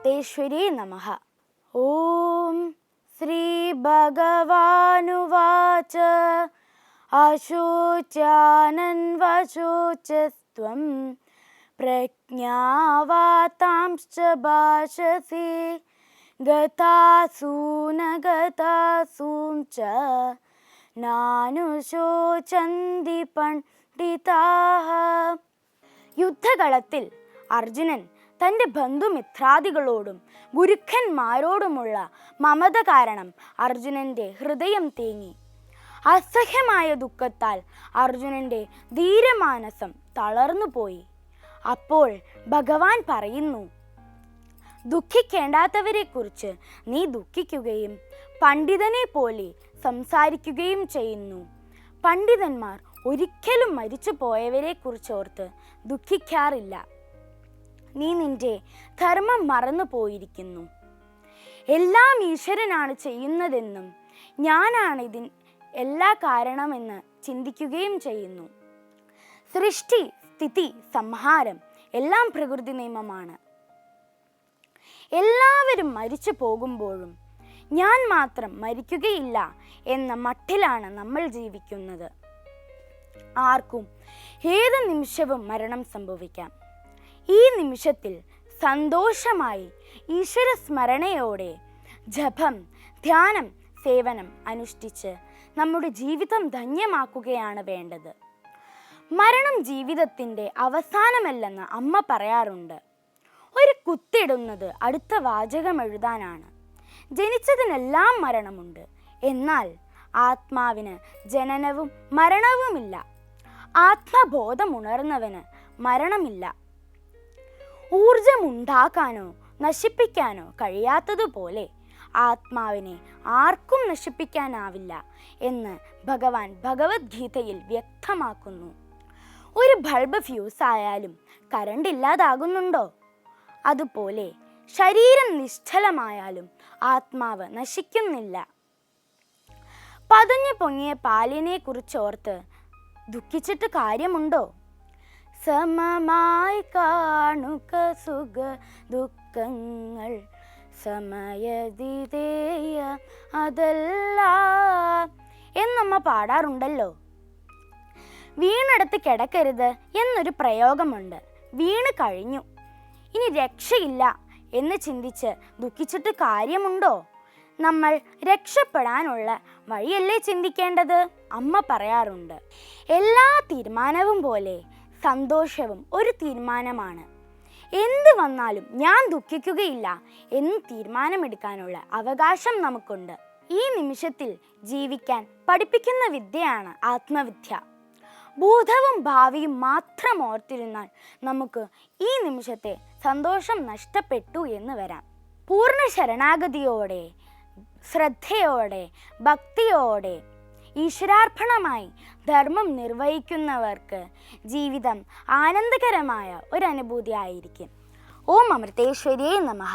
അമൃതേശ്വരി നമ ഓം ശ്രീ ഭഗവാനുവാച അശോചാനന്വശോചസ്ത്വം പ്രജ്ഞാവാതാംശ്ച ഭാഷസി ഗതാസൂന ഗതാസൂം ച നാനുശോചന്തി പണ്ഡിതാഃ യുദ്ധകളത്തിൽ അർജുനൻ തന്റെ ബന്ധുമിത്രാദികളോടും ഗുരുക്കന്മാരോടുമുള്ള മമത കാരണം അർജുനന്റെ ഹൃദയം തേങ്ങി. അസഹ്യമായ ദുഃഖത്താൽ അർജുനന്റെ ധീരമാനസം തളർന്നുപോയി അപ്പോൾ ഭഗവാൻ പറയുന്നു ദുഃഖിക്കേണ്ടാത്തവരെ കുറിച്ച് നീ ദുഃഖിക്കുകയും പണ്ഡിതനെ പോലെ സംസാരിക്കുകയും ചെയ്യുന്നു. പണ്ഡിതന്മാർ ഒരിക്കലും മരിച്ചു പോയവരെ കുറിച്ചോർത്ത് ദുഃഖിക്കാറില്ല. നീ നിന്റെ ധർമ്മം മറന്നു പോയിരിക്കുന്നു എല്ലാം ഈശ്വരനാണ് ചെയ്യുന്നതെന്നും ഞാനാണ് ഇതിൻ എല്ലാ കാരണമെന്ന് ചിന്തിക്കുകയും ചെയ്യുന്നു. സൃഷ്ടി സ്ഥിതി സംഹാരം എല്ലാം പ്രകൃതി നിയമമാണ്. എല്ലാവരും മരിച്ചു പോകുമ്പോഴും ഞാൻ മാത്രം മരിക്കുകയില്ല എന്ന മട്ടിലാണ് നമ്മൾ ജീവിക്കുന്നത്. ആർക്കും ഏത് നിമിഷവും മരണം സംഭവിക്കാം. ഈ നിമിഷത്തിൽ സന്തോഷമായി ഈശ്വര സ്മരണയോടെ ജപം ധ്യാനം സേവനം അനുഷ്ഠിച്ച് നമ്മുടെ ജീവിതം ധന്യമാക്കുകയാണ് വേണ്ടത്. മരണം ജീവിതത്തിന്റെ അവസാനമല്ലെന്ന് അമ്മ പറയാറുണ്ട്. ഒരു കുത്തിടുന്നത് അടുത്ത വാചകം എഴുതാനാണ്. ജനിച്ചതിനെല്ലാം മരണമുണ്ട്. എന്നാൽ ആത്മാവിന് ജനനവും മരണവുമില്ല. ആത്മബോധമുണർന്നവന് മരണമില്ല. ഊർജമുണ്ടാക്കാനോ നശിപ്പിക്കാനോ കഴിയാത്തതുപോലെ ആത്മാവിനെ ആർക്കും നശിപ്പിക്കാനാവില്ല എന്ന് ഭഗവാൻ ഭഗവത്ഗീതയിൽ വ്യക്തമാക്കുന്നു. ഒരു ബൾബ് ഫ്യൂസ് ആയാലും കറണ്ട് ഇല്ലാതാകുന്നുണ്ടോ? അതുപോലെ ശരീരം നിശ്ചലമായാലും ആത്മാവ് നശിക്കുന്നില്ല. പതഞ്ഞു പൊങ്ങിയ പാലിനെ കുറിച്ചോർത്ത് ദുഃഖിച്ചിട്ട് കാര്യമുണ്ടോ? സമമായി കാണുക സുഖ ദുഃഖങ്ങൾ. സമയതിതേയ അതല്ല. എന്നമ്മ പാടാറുണ്ടല്ലോ. വീണെടുത്ത് കിടക്കരുത് എന്നൊരു പ്രയോഗമുണ്ട്. വീണ് കഴിഞ്ഞു. ഇനി രക്ഷയില്ല എന്ന് ചിന്തിച്ച് ദുഃഖിച്ചിട്ട് കാര്യമുണ്ടോ? നമ്മൾ രക്ഷപ്പെടാനുള്ള വഴിയല്ലേ ചിന്തിക്കേണ്ടത്? അമ്മ പറയാറുണ്ട്. എല്ലാ തീരുമാനവും പോലെ സന്തോഷവും ഒരു തീരുമാനമാണ്. എന്ത് വന്നാലും ഞാൻ ദുഃഖിക്കുകയില്ല. എന്ന് തീരുമാനമെടുക്കാനുള്ള അവകാശം നമുക്കുണ്ട്. ഈ നിമിഷത്തിൽ ജീവിക്കാൻ പഠിപ്പിക്കുന്ന വിദ്യയാണ് ആത്മവിദ്യ. ഭൂതവും ഭാവിയും മാത്രം ഓർത്തിരുന്നാൽ നമുക്ക് ഈ നിമിഷത്തെ സന്തോഷം നഷ്ടപ്പെട്ടു എന്ന് വരാം. പൂർണ ശരണാഗതിയോടെ ശ്രദ്ധയോടെ ഭക്തിയോടെ ഈശ്വരാർപ്പണമായി ധർമ്മം നിർവഹിക്കുന്നവർക്ക് ജീവിതം ആനന്ദകരമായ ഒരനുഭൂതി ആയിരിക്കും. ഓം അമൃതേശ്വരിയെ നമഃ.